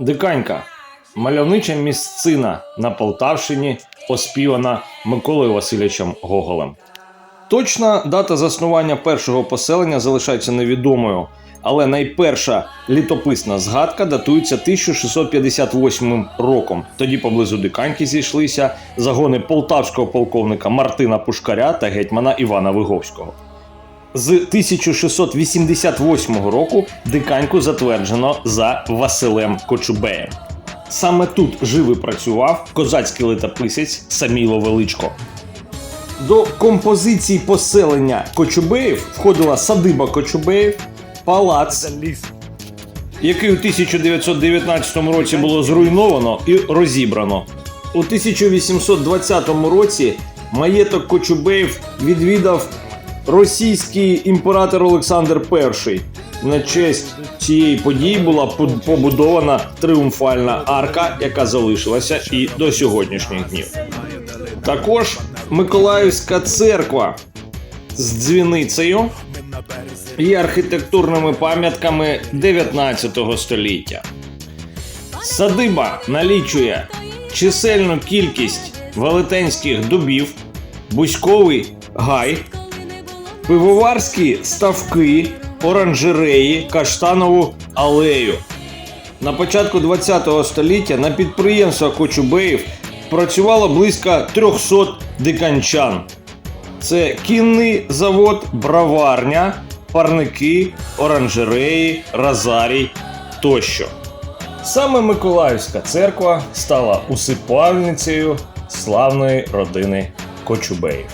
Диканька мальовнича місцина на Полтавщині, оспівана Миколою Васильовичем Гоголем. Точна дата заснування першого поселення залишається невідомою, але найперша літописна згадка датується 1658 роком. Тоді поблизу Диканьки зійшлися загони полтавського полковника Мартина Пушкаря та гетьмана Івана Виговського. З 1688 року диканьку затверджено за Василем Кочубеєм. Саме тут жив і працював козацький летописець Саміло Величко. До композиції поселення Кочубеїв входила садиба Кочубеїв, палац, який у 1919 році було зруйновано і розібрано. У 1820 році маєток Кочубеїв відвідав російський імператор Олександр І. На честь цієї події була побудована тріумфальна арка, яка залишилася і до сьогоднішніх днів. Також Миколаївська церква з дзвіницею є архітектурними пам'ятками 19 століття. Садиба налічує чисельну кількість велетенських дубів, бузьковий гай, пивоварські ставки, оранжереї, каштанову алею. На початку ХХ століття на підприємствах Кочубеїв працювало близько 300 диканчан. Це кінний завод, браварня, парники, оранжереї, розарій тощо. Саме Миколаївська церква стала усипальницею славної родини Кочубеїв.